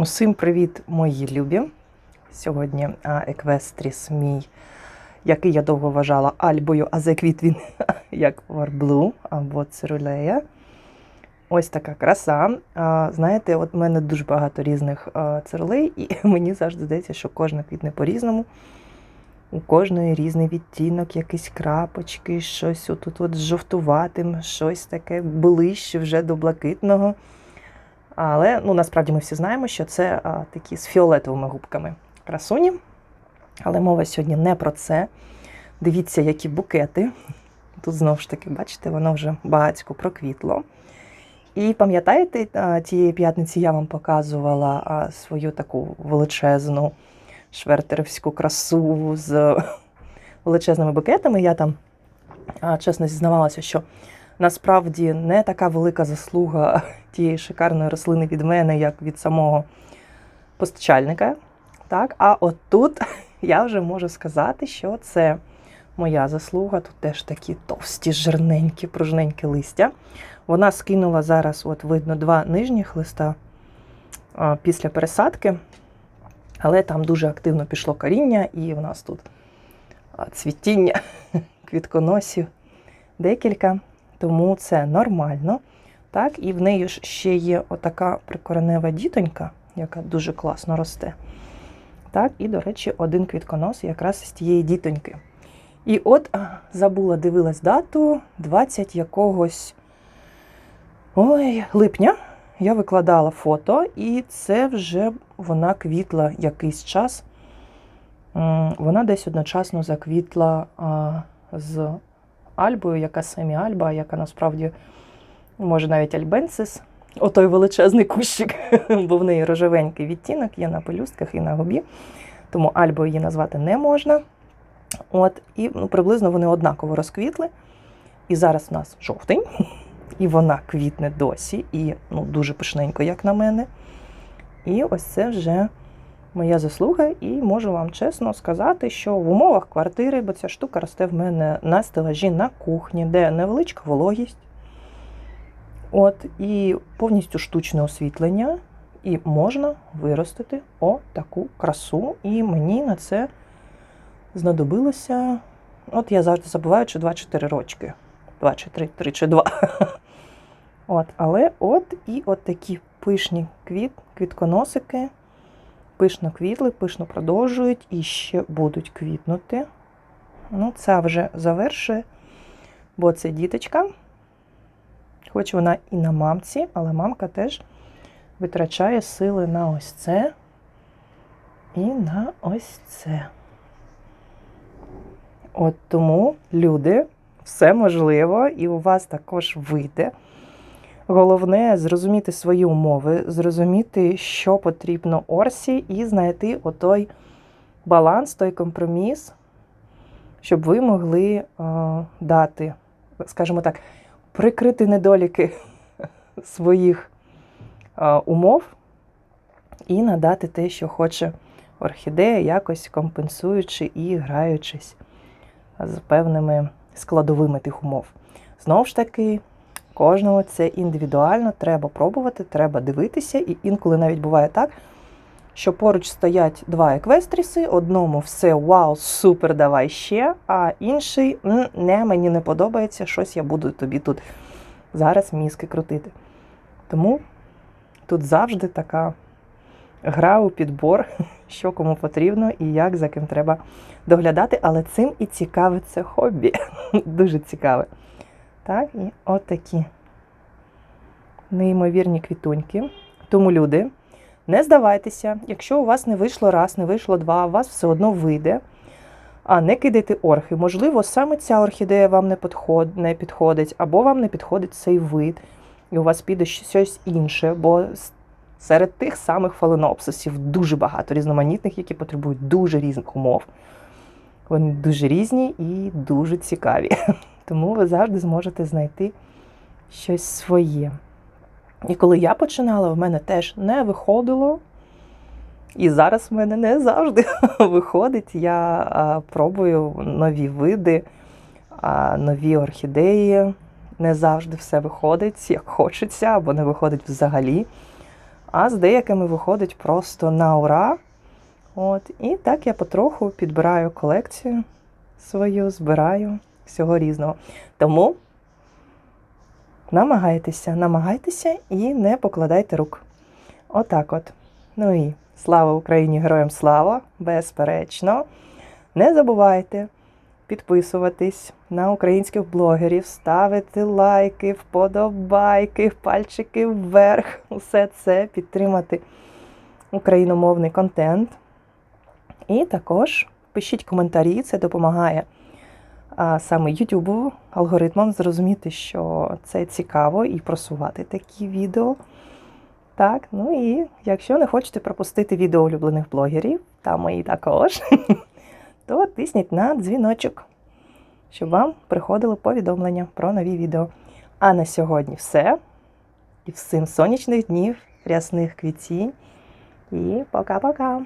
Усім привіт, мої любі. Сьогодні еквестріс мій, який я довго вважала альбою, а заквіт він як варблу або цирулея. Ось така краса. А, знаєте, от в мене дуже багато різних цирулей, і мені завжди здається, що кожна квітне по-різному. У кожної різний відтінок, якісь крапочки, щось отут от жовтуватим, щось таке ближче вже до блакитного. Але ну, насправді ми всі знаємо, що це а, такі з фіолетовими губками красуні. Але мова сьогодні не про це. Дивіться, які букети. Тут знову ж таки, бачите, воно вже багатько проквітло. І пам'ятаєте, тієї п'ятниці я вам показувала свою таку величезну швертерівську красу з величезними букетами. Я там чесно зізнавалася, що насправді не така велика заслуга тієї шикарної рослини від мене, як від самого постачальника. Так? А от тут я вже можу сказати, що це моя заслуга. Тут теж такі товсті, жирненькі, пружненькі листя. Вона скинула зараз, от видно, два нижніх листа після пересадки, але там дуже активно пішло коріння, і в нас тут цвітіння квітконосів декілька, тому це нормально. Так, І в неї ж ще є отака прикоренева дітонька, яка дуже класно росте. Так, І, до речі, один квітконос якраз з тієї дітоньки. І от забула, дивилась дату 20 якогось ой, липня. Я викладала фото, і це вже вона квітла якийсь час. Вона десь одночасно заквітла з Альбою, яка самі Альба, яка насправді може навіть альбенсис, отой величезний кущик, бо в неї рожевенький відтінок є на пелюстках і на губі, тому Альбою її назвати не можна. От, І ну, приблизно вони однаково розквітли. І зараз у нас жовтень, і вона квітне досі, і ну, дуже пишненько, як на мене. І ось це вже моя заслуга, і можу вам чесно сказати, що в умовах квартири, бо ця штука росте в мене на стелажі на кухні, де невеличка вологість. От, і повністю штучне освітлення, і можна виростити отаку красу. І мені на це знадобилося. От я завжди забуваю, чи 2-4 рочки. 2 чи 3, 3 чи 2. От, але от і от такі пишні квіт, квітконосики, пишно квітли, пишно продовжують і ще будуть квітнути. Ну, це вже завершує, бо це діточка. Хоч вона і на мамці, але мамка теж витрачає сили на ось це і на ось це. От тому, люди, все можливо, і у вас також вийде. Головне зрозуміти свої умови, зрозуміти, що потрібно Орсі, і знайти отой баланс, той компроміс, щоб ви могли е, дати, скажімо так, прикрити недоліки своїх умов і надати те, що хоче орхідея, якось компенсуючи і граючись з певними складовими тих умов. Знову ж таки, кожного це індивідуально, треба пробувати, треба дивитися, і інколи навіть буває так, що поруч стоять два еквестріси, одному все вау, супер, давай ще, а інший не, мені не подобається, щось я буду тобі тут зараз мізки крутити. Тому тут завжди така гра у підбор, що кому потрібно і як за ким треба доглядати, але цим і цікаве це хобі. Дуже цікаве. Так, і от такі неймовірні квітуньки. Тому, люди, не здавайтеся, якщо у вас не вийшло раз, не вийшло два, у вас все одно вийде. А не кидайте орхи. Можливо, саме ця орхідея вам не підход- не підходить, або вам не підходить цей вид, і у вас піде щось інше, бо серед тих самих фаленопсисів дуже багато різноманітних, які потребують дуже різних умов. Вони дуже різні і дуже цікаві. Тому ви завжди зможете знайти щось своє. І коли я починала, в мене теж не виходило. І зараз в мене не завжди виходить. Я а, пробую нові види, а, нові орхідеї. Не завжди все виходить, як хочеться, або не виходить взагалі. а з деякими виходить просто на ура. От, і так я потроху підбираю колекцію свою, збираю всього різного. Тому намагайтеся, намагайтеся і не покладайте рук. Отак от. Ну і слава Україні, героям слава! Безперечно. Не забувайте підписуватись на українських блогерів, ставити лайки, вподобайки, пальчики вверх. Усе це підтримати україномовний контент. І також пишіть коментарі, це допомагає саме YouTube алгоритмам зрозуміти, що це цікаво і просувати такі відео. Так, ну і якщо не хочете пропустити відео улюблених блогерів, та мої також, то тисніть на дзвіночок, щоб вам приходили повідомлення про нові відео. А на сьогодні все. І всім сонячних днів, рясних квітів. І пока-пока!